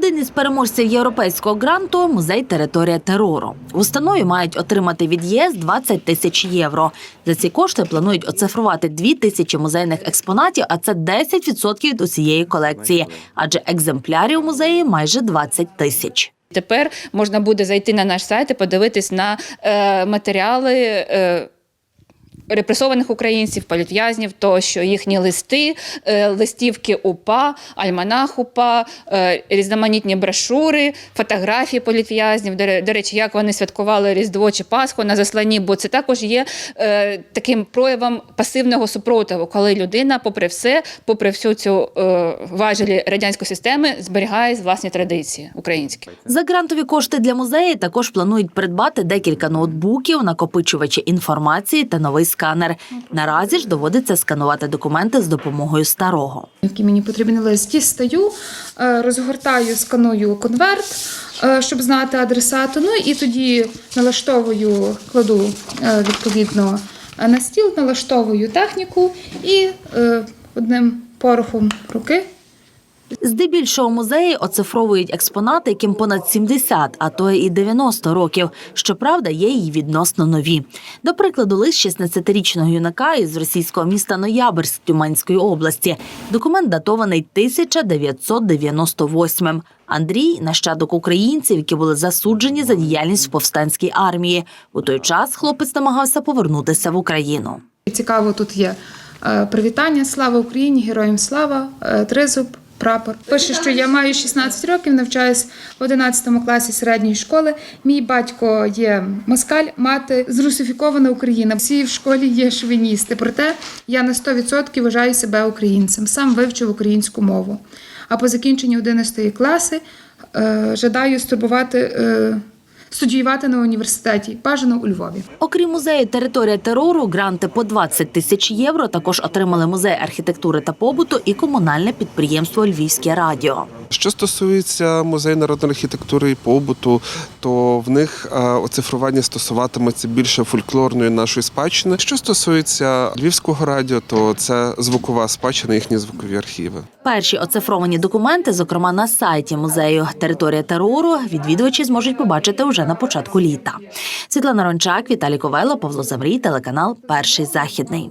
Один із переможців європейського гранту музей Територія терору. В установі мають отримати від ЄС 20 тисяч євро. За ці кошти планують оцифрувати 2 тисячі музейних експонатів, а це 10% від усієї колекції, адже екземплярів у музеї майже 20 тисяч. Тепер можна буде зайти на наш сайт і подивитись на е, матеріали. Е, Репресованих українців, політв'язнів, тощо їхні листи, е, листівки УПА, альманах УПА, е, різноманітні брошури, фотографії політв'язнів. До, речі, як вони святкували Різдво чи Пасху на засланні, бо це також є е, таким проявом пасивного супротиву, коли людина, попри все, попри всю цю важелі радянської системи, зберігає власні традиції українські. За грантові кошти для музею також планують придбати декілька ноутбуків, накопичувачі інформації та новий сканер. Наразі ж доводиться сканувати документи з допомогою старого. який мені потрібен лист, дістаю, е, розгортаю, сканую конверт, е, щоб знати адресату. Ну і тоді налаштовую, кладу е, відповідно на стіл, налаштовую техніку і одним порохом руки Здебільшого музеї оцифровують експонати, яким понад 70, а то і 90 років. Щоправда, є й відносно нові. До прикладу, лист 16-річного юнака із російського міста Ноябрьськ Тюменської області. Документ датований 1998 Андрій нащадок українців, які були засуджені за діяльність в повстанській армії. У той час хлопець намагався повернутися в Україну. Цікаво, тут є е, привітання, слава Україні, героям слава, е, тризуб, прапор. Пише, що я маю 16 років, навчаюсь в 11 класі середньої школи. Мій батько є москаль, мати зрусифікована Україна. Всі в школі є шовіністи. Проте я на 100% вважаю себе українцем. Сам вивчив українську мову. А по закінченні 11 класи е, жадаю стурбувати. Е, Студіювати на університеті, бажано у Львові. Окрім музею Територія терору, гранти по 20 тисяч євро також отримали музей архітектури та побуту і комунальне підприємство Львівське радіо. Що стосується музею народної архітектури і побуту, то в них е, оцифрування стосуватиметься більше фольклорної нашої спадщини. Що стосується львівського радіо, то це звукова спадщина, їхні звукові архіви. Перші оцифровані документи, зокрема на сайті музею Територія терору, відвідувачі зможуть побачити вже на початку літа. Світлана Рончак, Віталій Ковело, Павло Заврій, телеканал Перший західний.